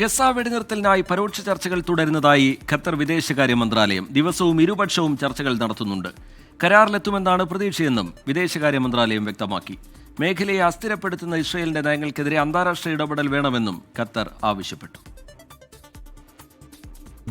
Gaza വെടിനിർത്തലിനായി പരോക്ഷ ചർച്ചകൾ തുടരുന്നതായി ഖത്തർ വിദേശകാര്യ മന്ത്രാലയം. ദിവസവും ഇരുപക്ഷവും ചർച്ചകൾ നടത്തുന്നുണ്ട്. കരാറിലെത്തുമെന്നാണ് പ്രതീക്ഷയെന്നും വിദേശകാര്യ മന്ത്രാലയം വ്യക്തമാക്കി. മേഖലയെ അസ്ഥിരപ്പെടുത്തുന്ന ഇസ്രയേലിന്റെ നയങ്ങൾക്കെതിരെ അന്താരാഷ്ട്ര ഇടപെടൽ വേണമെന്നും ഖത്തർ ആവശ്യപ്പെട്ടു.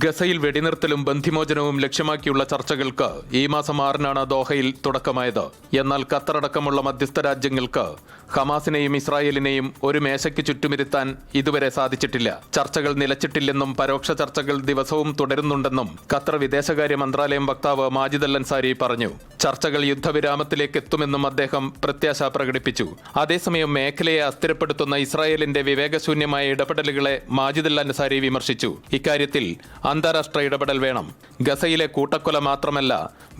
ഗസയിൽ വെടിനിർത്തലും ബന്ധിമോചനവും ലക്ഷ്യമാക്കിയുള്ള ചർച്ചകൾക്ക് ഈ മാസം ആറിനാണ് ദോഹയിൽ തുടക്കമായത്. എന്നാൽ ഖത്തറടക്കമുള്ള മധ്യസ്ഥ രാജ്യങ്ങൾക്ക് ഹമാസിനെയും ഇസ്രായേലിനെയും ഒരു മേശയ്ക്ക് ചുറ്റുമിരുത്താൻ ഇതുവരെ സാധിച്ചിട്ടില്ല. ചർച്ചകൾ നിലച്ചിട്ടില്ലെന്നും പരോക്ഷ ചർച്ചകൾ ദിവസവും തുടരുന്നുണ്ടെന്നും ഖത്തർ വിദേശകാര്യ മന്ത്രാലയം വക്താവ് മാജിദ് അൽ പറഞ്ഞു. ചർച്ചകൾ യുദ്ധവിരാമത്തിലേക്ക് എത്തുമെന്നും അദ്ദേഹം പ്രത്യാശ പ്രകടിപ്പിച്ചു. അതേസമയം മേഖലയെ അസ്ഥിരപ്പെടുത്തുന്ന ഇസ്രായേലിന്റെ വിവേകശൂന്യമായ ഇടപെടലുകളെ മാജിദുൽ അൻസാരി വിമർശിച്ചു. ഇക്കാര്യത്തിൽ അന്താരാഷ്ട്ര ഇടപെടൽ വേണം. ഗസയിലെ കൂട്ടക്കൊല മാത്രമല്ല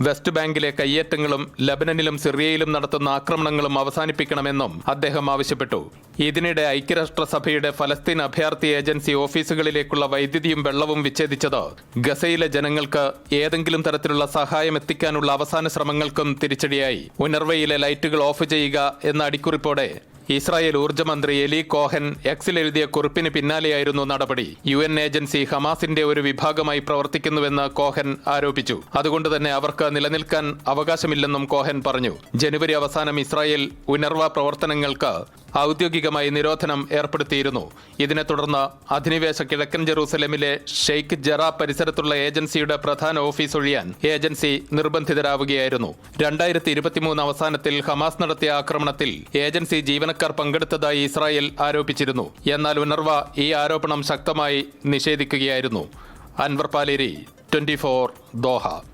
വെസ്റ്റ് ബാങ്കിലെ കയ്യേറ്റങ്ങളും ലബനനിലും സിറിയയിലും നടത്തുന്ന ആക്രമണങ്ങളും അവസാനിപ്പിക്കണമെന്നും അദ്ദേഹം ആവശ്യപ്പെട്ടു. ഇതിനിടെ ഐക്യരാഷ്ട്രസഭയുടെ ഫലസ്തീൻ അഭയാർത്ഥി ഏജൻസി ഓഫീസുകളിലേക്കുള്ള വൈദ്യുതിയും വെള്ളവും വിച്ഛേദിച്ചത് ഗസയിലെ ജനങ്ങൾക്ക് ഏതെങ്കിലും തരത്തിലുള്ള സഹായം എത്തിക്കാനുള്ള അവസാന ശ്രമങ്ങൾക്കും തിരിച്ചടിയായി. ഉണർവയിലെ ലൈറ്റുകൾ ഓഫ് ചെയ്യുക എന്ന അടിക്കുറിപ്പോടെ ഇസ്രായേൽ ഊർജമന്ത്രി എലി കോഹൻ എക്സിൽ എഴുതിയ കുറിപ്പിന് പിന്നാലെയായിരുന്നു നടപടി. യു എൻ ഏജൻസി ഹമാസിന്റെ ഒരു വിഭാഗമായി പ്രവർത്തിക്കുന്നുവെന്ന് കോഹൻ ആരോപിച്ചു. അതുകൊണ്ട് തന്നെ അവർക്ക് നിലനിൽക്കാൻ അവകാശമില്ലെന്നും കോഹൻ പറഞ്ഞു. ജനുവരി അവസാനം ഇസ്രായേൽ ഉണർവ പ്രവർത്തനങ്ങൾക്ക് ഔദ്യോഗികമായി നിരോധനം ഏർപ്പെടുത്തിയിരുന്നു. ഇതിനെ തുടർന്ന് അധിനിവേശ കിഴക്കൻ ജെറൂസലമിലെ ഷെയ്ഖ് ജറ പരിസരത്തുള്ള ഏജൻസിയുടെ പ്രധാന ഓഫീസ് ഒഴിയാൻ ഏജൻസി നിർബന്ധിതരാവുകയായിരുന്നു. രണ്ടായിരത്തി ഇരുപത്തിമൂന്ന് അവസാനത്തിൽ ഹമാസ് നടത്തിയ ആക്രമണത്തിൽ ഏജൻസി ജീവനക്കാർ പങ്കെടുത്തതായി ഇസ്രായേൽ ആരോപിച്ചിരുന്നു. എന്നാൽ ഉണർവ ഈ ആരോപണം ശക്തമായി നിഷേധിക്കുകയായിരുന്നു. Anwar Paleri twenty four Doha.